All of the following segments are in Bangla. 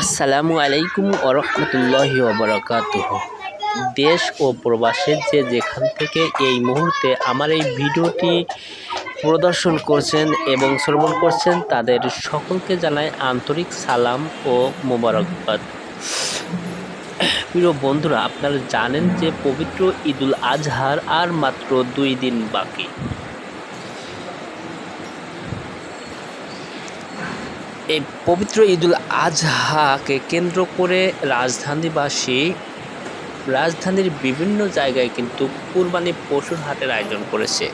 আসসালামু আলাইকুম ওরহমতুল্লাহি ওবরাকাতুহ দেশ ও প্রবাসের যে যেখান থেকে এই মুহূর্তে আমার এই ভিডিওটি প্রদর্শন করছেন এবং শ্রবণ করছেন, তাদের সকলকে জানাই আন্তরিক সালাম ও মোবারকবাদ। প্রিয় বন্ধুরা, আপনারা জানেন যে পবিত্র ঈদুল আজহার আর মাত্র দুই দিন বাকি। এই পবিত্র ঈদুল আজহাকে কেন্দ্র করে রাজধানীবাসী রাজধানীর বিভিন্ন জায়গায় কিন্তু কুরবানি পশুর হাটের আয়োজন করেছে।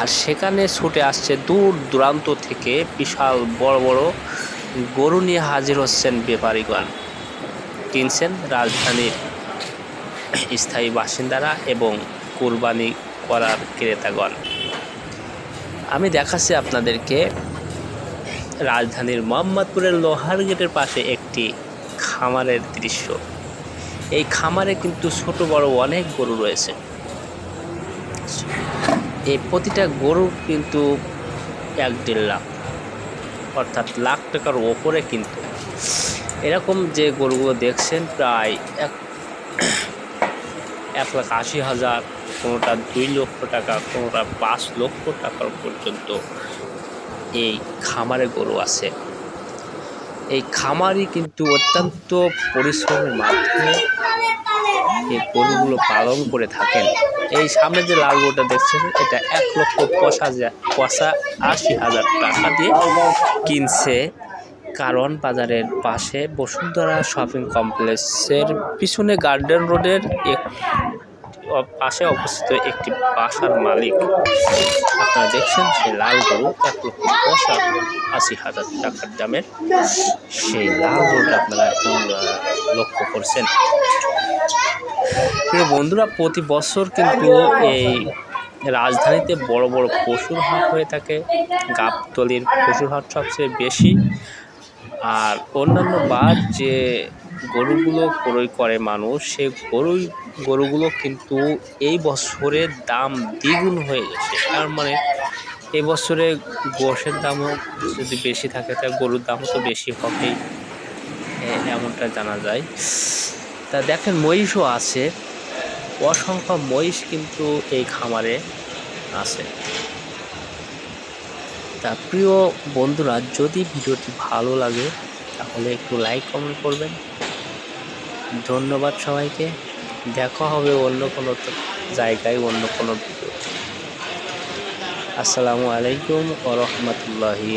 আর সেখানে ছুটে আসছে দূর দূরান্ত থেকে বিশাল বড় বড় গরু নিয়ে হাজির হচ্ছেন ব্যাপারীগণ কিনছেন রাজধানীর স্থায়ী বাসিন্দারা এবং কুরবানি করার ক্রেতাগণ। আমি দেখাচ্ছি আপনাদেরকে রাজধানীর মোহাম্মদপুরের লোহার গেটের পাশে একটি খামারের দৃশ্য। এই খামারে কিন্তু ছোট, বড় অনেক গরু রয়েছে। এই প্রতিটা গরু কিন্তু এক দেড় লাখ, অর্থাৎ লাখ টাকার ওপরে কিন্তু। এরকম যে গরুগুলো দেখছেন প্রায় এক এক লাখ আশি হাজার, কোনোটা দুই লক্ষ টাকা, কোনোটা পাঁচ লক্ষ টাকার পর্যন্ত এই খামারে গরু আছে। এই খামারই কিন্তু অত্যন্ত পরিশ্রমের মাধ্যমে এই গরুগুলো পালন করে থাকেন। এই সামনে যে লাল গরুটা দেখছেন, এটা এক লক্ষ পঁচা আশি হাজার টাকা দিয়ে কিনছে। কারণ বাজারের পাশে বসুন্ধরা শপিং কমপ্লেক্সের পিছনে গার্ডেন রোডের এক পাশে অবস্থিত একটি বাসার মালিক। আপনারা দেখছেন সেই লাল গরু এক লক্ষ পয়সা আশি হাজার টাকার দামের। সেই লাল গরুটা আপনারা এখন লক্ষ্য করছেন। বন্ধুরা, প্রতি বছর কিন্তু এই রাজধানীতে বড় বড় পশুর হাট হয়ে থাকে। গাবতলির পশুর হাট সবচেয়ে বেশি। আর অন্যান্য বাদ যে গরুগুলো ক্রয় করে মানুষ, সে গরুই, গরুগুলো কিন্তু এই বছরে দাম দ্বিগুণ হয়ে গেছে। তার মানে এই বছরে গোশের দামও যদি বেশি থাকে, তা গরুর দামও তো বেশি হবেই। এমনটা জানা যায়। তা দেখেন, মহিষও আছে। অসংখ্য মহিষ কিন্তু এই খামারে আছে। তা প্রিয় বন্ধুরা, যদি ভিডিওটি ভালো লাগে, তাহলে একটু লাইক কমেন্ট করবেন। ধন্যবাদ সবাইকে। দেখা হবে অন্য কোনো জায়গায়, অন্য কোনো ভিডিও আসসালামু আলাইকুম ও রহমতুল্লাহি